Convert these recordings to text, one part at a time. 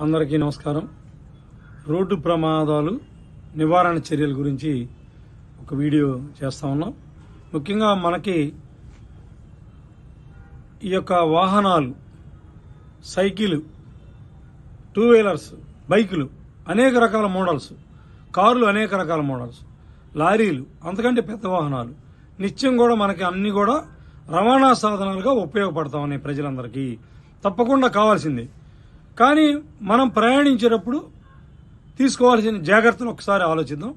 అందరికీ నమస్కారం. రోడ్డు ప్రమాదాలు నివారణ చర్యల గురించి ఒక వీడియో చేస్తా ఉన్నాం. ముఖ్యంగా మనకి ఈ యొక్క వాహనాలు సైకిల్ టూ వీలర్స్ బైకులు అనేక రకాల మోడల్స్ కార్లు అనేక రకాల మోడల్స్ లారీలు అంతకంటే పెద్ద వాహనాలు నిత్యం కూడా మనకి అన్ని కూడా రవాణా సాధనాలుగా ఉపయోగపడతా ప్రజలందరికీ తప్పకుండా కావాల్సిందే. కానీ మనం ప్రయాణించేటప్పుడు తీసుకోవాల్సిన జాగ్రత్తలు ఒకసారి ఆలోచిద్దాం.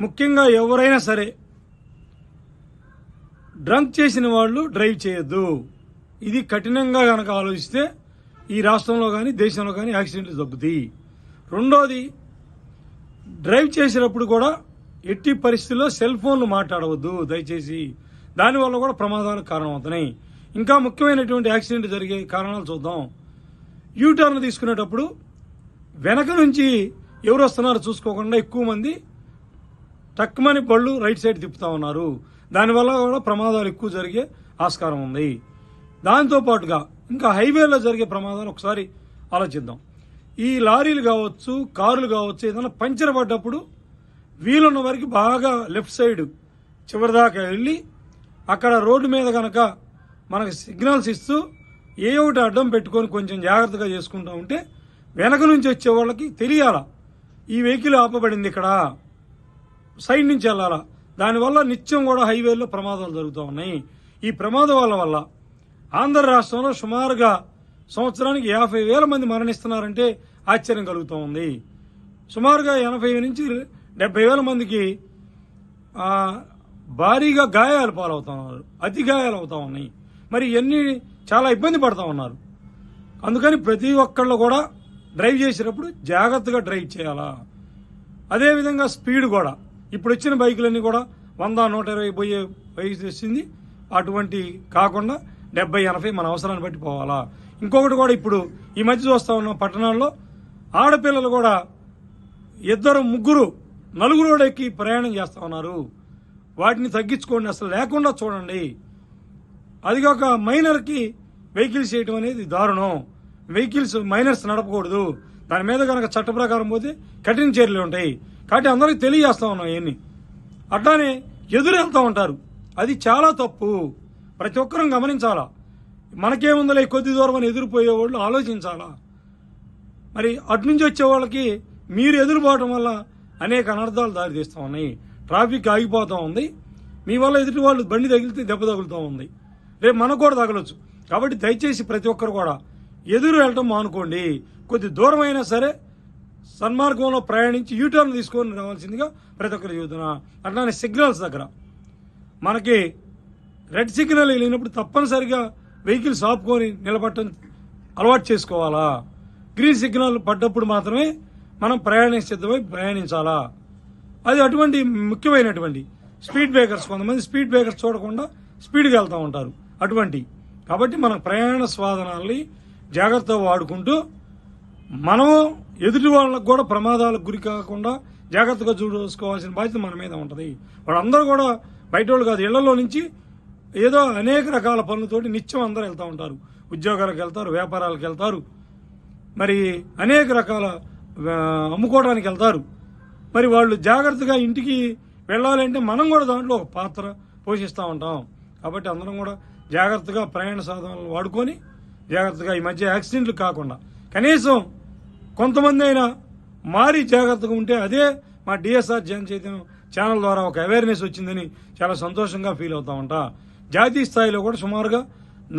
ముఖ్యంగా ఎవరైనా సరే డ్రంక్ చేసిన వాళ్ళు డ్రైవ్ చేయొద్దు. ఇది కఠినంగా కనుక ఆలోచిస్తే ఈ రాష్ట్రంలో కానీ దేశంలో కానీ యాక్సిడెంట్లు తగ్గుతాయి రెండోది డ్రైవ్ చేసేటప్పుడు కూడా ఎట్టి పరిస్థితుల్లో సెల్ ఫోన్లు మాట్లాడవద్దు దయచేసి. దానివల్ల కూడా ప్రమాదాలకు కారణమవుతున్నాయి. ఇంకా ముఖ్యమైనటువంటి యాక్సిడెంట్ జరిగే కారణాలు చూద్దాం. యూటర్న్ తీసుకునేటప్పుడు వెనక నుంచి ఎవరు వస్తున్నారో చూసుకోకుండా ఎక్కువ మంది టక్మని పళ్ళు రైట్ సైడ్ తిప్పుతా ఉన్నారు. దానివల్ల కూడా ప్రమాదాలు ఎక్కువ జరిగే ఆస్కారం ఉంది. దాంతోపాటుగా ఇంకా హైవేలో జరిగే ప్రమాదాలు ఒకసారి ఆలోచిద్దాం. ఈ లారీలు కావచ్చు కారులు కావచ్చు ఏదైనా పంచర్ పడ్డప్పుడు వీలున్న వారికి బాగా లెఫ్ట్ సైడ్ చివరిదాకా వెళ్ళి అక్కడ రోడ్డు మీద కనుక మనకు సిగ్నల్స్ ఇస్తూ ఏ ఒకటి అడ్డం పెట్టుకొని కొంచెం జాగ్రత్తగా చేసుకుంటూ ఉంటే వెనక నుంచి వచ్చే వాళ్ళకి తెలియాల? ఈ వెహికల్ ఆపబడింది ఇక్కడ. సైడ్ నుంచి వెళ్ళాలా? దానివల్ల నిత్యం కూడా హైవేల్లో ప్రమాదాలు జరుగుతూ ఉన్నాయి. ఈ ప్రమాదాల వల్ల ఆంధ్ర రాష్ట్రంలో సుమారుగా సంవత్సరానికి యాభై వేల మంది మరణిస్తున్నారంటే ఆశ్చర్యం కలుగుతూ ఉంది. సుమారుగా ఎనభై నుంచి డెబ్బై వేల మందికి భారీగా గాయాలు పాలవుతా ఉన్నారు అతి గాయాలు అవుతా ఉన్నాయి. మరి ఇవన్నీ చాలా ఇబ్బంది పడతా ఉన్నారు. అందుకని ప్రతి ఒక్కళ్ళు కూడా డ్రైవ్ చేసేటప్పుడు జాగ్రత్తగా డ్రైవ్ చేయాలా? అదేవిధంగా స్పీడ్ కూడా. ఇప్పుడు వచ్చిన బైకులన్నీ కూడా వంద నూట ఇరవై పోయే వయసు వచ్చింది. అటువంటి కాకుండా డెబ్బై ఎనభై మన అవసరాన్ని బట్టి పోవాలా? ఇంకొకటి కూడా ఇప్పుడు ఈ మధ్య చూస్తూ ఉన్న పట్టణాల్లో ఆడపిల్లలు కూడా ఇద్దరు ముగ్గురు నలుగురు ఎక్కి ప్రయాణం చేస్తూ ఉన్నారు. వాటిని తగ్గించుకోండి. అసలు లేకుండా చూడండి. అది ఒక మైనర్కి వెహికల్స్ చేయటం అనేది దారుణం. వెహికల్స్ మైనర్స్ నడపకూడదు. దాని మీద కనుక చట్ట ప్రకారం పోతే కఠిన చర్యలు ఉంటాయి. కాబట్టి అందరికి తెలియజేస్తా ఉన్నాం ఇవన్నీ. అట్లానే ఎదురు ఉంటారు. అది చాలా తప్పు. ప్రతి ఒక్కరం గమనించాలా? మనకేముందలే కొద్ది దూరం అని ఎదురుపోయే వాళ్ళు ఆలోచించాలా? మరి అటు నుంచి వచ్చే వాళ్ళకి మీరు ఎదురుపోవటం వల్ల అనేక అనర్థాలు దారితీస్తూ ఉన్నాయి. ట్రాఫిక్ ఆగిపోతూ ఉంది. మీ వల్ల ఎదుటి వాళ్ళు బండి తగిలితే దెబ్బ తగులుతూ ఉంది. రేపు మనకు కూడా తగలొచ్చు. కాబట్టి దయచేసి ప్రతి ఒక్కరు కూడా ఎదురు వెళ్ళటం మానుకోండి. కొద్ది దూరం అయినా సరే సన్మార్గంలో ప్రయాణించి యూటర్న్ తీసుకొని రావాల్సిందిగా ప్రతి ఒక్కరు చెబుతున్నా. అట్లానే సిగ్నల్స్ దగ్గర. మనకి రెడ్ సిగ్నల్ వెళ్ళినప్పుడు తప్పనిసరిగా వెహికల్స్ ఆపుకొని నిలబడటం అలవాటు చేసుకోవాలా? గ్రీన్ సిగ్నల్ పడ్డప్పుడు మాత్రమే మనం ప్రయాణ సిద్ధమై ప్రయాణించాలా? అది అటువంటి ముఖ్యమైనటువంటి స్పీడ్ బ్రేకర్స్. కొంతమంది స్పీడ్ బ్రేకర్స్ చూడకుండా స్పీడ్గా వెళ్తూ ఉంటారు. అటువంటి. కాబట్టి మన ప్రయాణ సాధనాల్ని జాగ్రత్తగా వాడుకుంటూ మనం ఎదుటి వాళ్ళకు కూడా ప్రమాదాలకు గురి కాకుండా జాగ్రత్తగా చూసుకోవాల్సిన బాధ్యత మన మీద ఉంటుంది. వాళ్ళందరూ కూడా బయట వాళ్ళు కాదు ఇళ్ళలో నుంచి ఏదో అనేక రకాల పనులతోటి నిత్యం అందరూ వెళ్తూ ఉంటారు. ఉద్యోగాలకు వెళ్తారు వ్యాపారాలకు వెళ్తారు. మరి అనేక రకాల అమ్ముకోవడానికి వెళ్తారు. మరి వాళ్ళు జాగ్రత్తగా ఇంటికి వెళ్ళాలంటే మనం కూడా దాంట్లో ఒక పాత్ర పోషిస్తూ ఉంటాం. కాబట్టి అందరం కూడా జాగ్రత్తగా ప్రయాణ సాధనాలు వాడుకొని జాగ్రత్తగా ఈ మధ్య యాక్సిడెంట్లు కాకుండా. కనీసం కొంతమంది అయినా మారి జాగ్రత్తగా ఉంటే అదే మా డిఎస్ఆర్ జన్ చైతన్యం ఛానల్ ద్వారా ఒక అవేర్నెస్ వచ్చిందని చాలా సంతోషంగా ఫీల్ అవుతా ఉంటా. జాతీయ స్థాయిలో కూడా సుమారుగా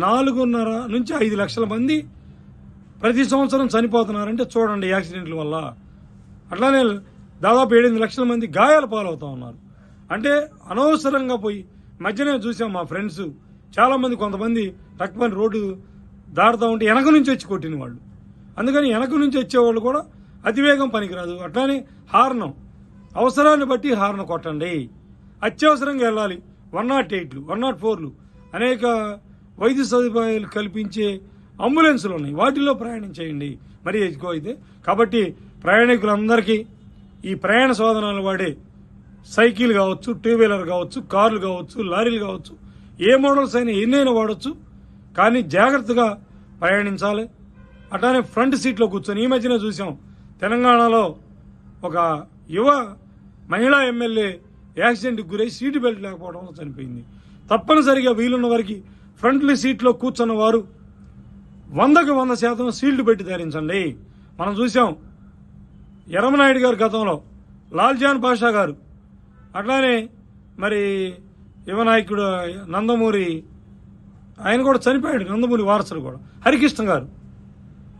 నాలుగున్నర నుంచి ఐదు లక్షల మంది ప్రతి సంవత్సరం చనిపోతున్నారంటే చూడండి యాక్సిడెంట్ల వల్ల. అట్లానే దాదాపు ఏడెనిమిది లక్షల మంది గాయాల పాలవుతూ ఉన్నారు. అంటే అనవసరంగా పోయి మధ్యనే చూసాం మా ఫ్రెండ్స్ చాలా మంది కొంతమంది టక్కుమని రోడ్డు దాడుతూ ఉంటే వెనక నుంచి వచ్చి కొట్టిన వాళ్ళు. అందుకని వెనక నుంచి వచ్చేవాళ్ళు కూడా అతివేగం పనికిరాదు. అట్లానే హార్నం. అవసరాన్ని బట్టి హార్న్ కొట్టండి. అత్యవసరంగా వెళ్ళాలి. వన్ నాట్ ఎయిట్లు వన్ నాట్ ఫోర్లు అనేక వైద్య సదుపాయాలు కల్పించే అంబులెన్సులు ఉన్నాయి. వాటిల్లో ప్రయాణం చేయండి. మరి ఎక్కువ అయితే కాబట్టి ప్రయాణికులందరికీ ఈ ప్రయాణ సాధనాలు వాడే సైకిల్ కావచ్చు టూ వీలర్ కావచ్చు కార్లు కావచ్చు లారీలు కావచ్చు ఏ మోడల్స్ అయినా ఎన్నైనా వాడచ్చు. కానీ జాగ్రత్తగా ప్రయాణించాలి. అట్లానే ఫ్రంట్ సీట్లో కూర్చొని ఈ మధ్యన చూసాం తెలంగాణలో ఒక యువ మహిళా ఎమ్మెల్యే యాక్సిడెంట్కి గురై సీటు బెల్ట్ లేకపోవడం వల్ల చనిపోయింది. తప్పనిసరిగా వీలున్న వారికి ఫ్రంట్ సీట్లో కూర్చున్న వారు వందకు వంద శాతం సీల్డ్ పెట్టి ధరించండి. మనం చూసాం ఎర్రమనాయుడు గారు గతంలో లాల్జాన్ పాషా గారు. అట్లానే మరి యువనాయకుడు నందమూరి ఆయన కూడా చనిపోయాడు నందమూరి వారసుడు కూడా. హరికృష్ణ గారు.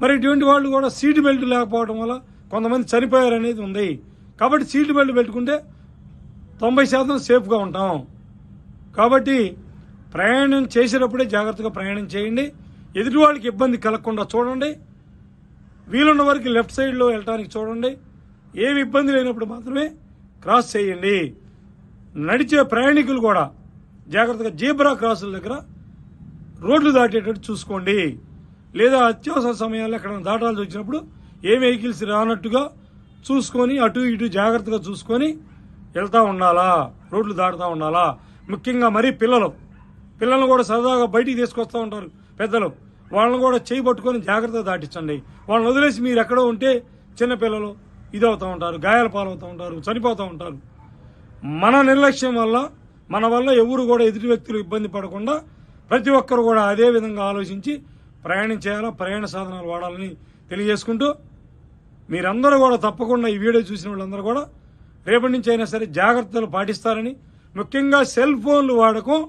మరి ఇటువంటి వాళ్ళు కూడా సీటు బెల్ట్ లేకపోవడం వల్ల కొంతమంది చనిపోయారు అనేది ఉంది. కాబట్టి సీటు బెల్ట్ పెట్టుకుంటే తొంభై శాతం సేఫ్గా ఉంటాం. కాబట్టి ప్రయాణం చేసేటప్పుడే జాగ్రత్తగా ప్రయాణం చేయండి. ఎదుటి వాళ్ళకి ఇబ్బంది కలగకుండా చూడండి. వీలున్న వరకు లెఫ్ట్ సైడ్లో వెళ్ళటానికి చూడండి. ఏమి ఇబ్బంది లేనప్పుడు మాత్రమే క్రాస్ చేయండి. నడిచే ప్రయాణికులు కూడా జాగ్రత్తగా జీబ్రా క్రాసుల దగ్గర రోడ్లు దాటేటట్టు చూసుకోండి. లేదా అత్యవసర సమయాల్లో ఎక్కడ దాటాల్సి వచ్చినప్పుడు ఏ వెహికల్స్ రానట్టుగా చూసుకొని అటు ఇటు జాగ్రత్తగా చూసుకొని వెళ్తూ ఉండాలా? రోడ్లు దాటుతూ ఉండాలా? ముఖ్యంగా మరీ పిల్లలు. పిల్లలను కూడా సరదాగా బయటికి తీసుకొస్తూ ఉంటారు పెద్దలు. వాళ్ళని కూడా చేయి పట్టుకొని జాగ్రత్తగా దాటించండి. వాళ్ళని వదిలేసి మీరు ఎక్కడో ఉంటే చిన్నపిల్లలు ఇదవుతూ ఉంటారు గాయాల పాలవుతూ ఉంటారు చనిపోతూ ఉంటారు. మన నిర్లక్ష్యం వల్ల మన వల్ల ఎవరు కూడా ఎదుటి వ్యక్తులు ఇబ్బంది పడకుండా ప్రతి ఒక్కరు కూడా అదే విధంగా ఆలోచించి ప్రయాణం చేయాలా ప్రయాణ సాధనాలు వాడాలని తెలియజేసుకుంటూ మీరందరూ కూడా తప్పకుండా ఈ వీడియో చూసిన వాళ్ళందరూ కూడా రేపటి నుంచి అయినా సరే జాగ్రత్తలు పాటిస్తారని ముఖ్యంగా సెల్ ఫోన్లు వాడకం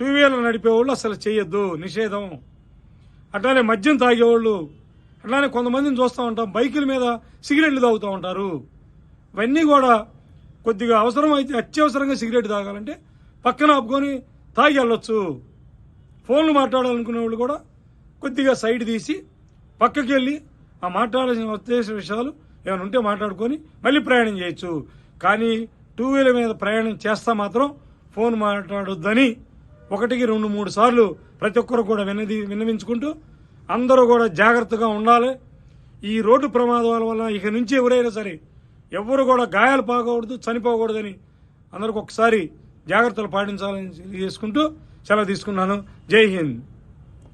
టూ వీలర్ నడిపేవాళ్ళు అసలు చేయొద్దు నిషేధం. అట్లానే మద్యం తాగేవాళ్ళు అట్లానే కొంతమందిని చూస్తూ ఉంటాం బైకుల మీద సిగరెట్లు తాగుతూ ఉంటారు. ఇవన్నీ కూడా కొద్దిగా అవసరం అయితే అత్యవసరంగా సిగరెట్ తాగాలంటే పక్కన ఆపుకొని తాగి వెళ్ళొచ్చు. ఫోన్లు మాట్లాడాలనుకునే వాళ్ళు కూడా కొద్దిగా సైడ్ తీసి పక్కకి వెళ్ళి ఆ మాట్లాడాల్సిన ఉద్దేశ విషయాలు ఏమైనా ఉంటే మాట్లాడుకొని మళ్ళీ ప్రయాణం చేయొచ్చు. కానీ టూ వీలర్ మీద ప్రయాణం చేస్తా మాత్రం ఫోన్ మాట్లాడొద్దని ఒకటికి రెండు మూడు సార్లు ప్రతి ఒక్కరు కూడా విన్నది విన్నవించుకుంటూ అందరూ కూడా జాగ్రత్తగా ఉండాలి. ఈ రోడ్డు ప్రమాదాల వల్ల ఇక నుంచి ఎవరైనా సరే ఎవరు కూడా గాయాలు పాకూడదు చనిపోకూడదని అందరికి ఒకసారి జాగ్రత్తలు పాటించాలని తెలియజేసుకుంటూ సెలవు తీసుకున్నాను. జై హింద్.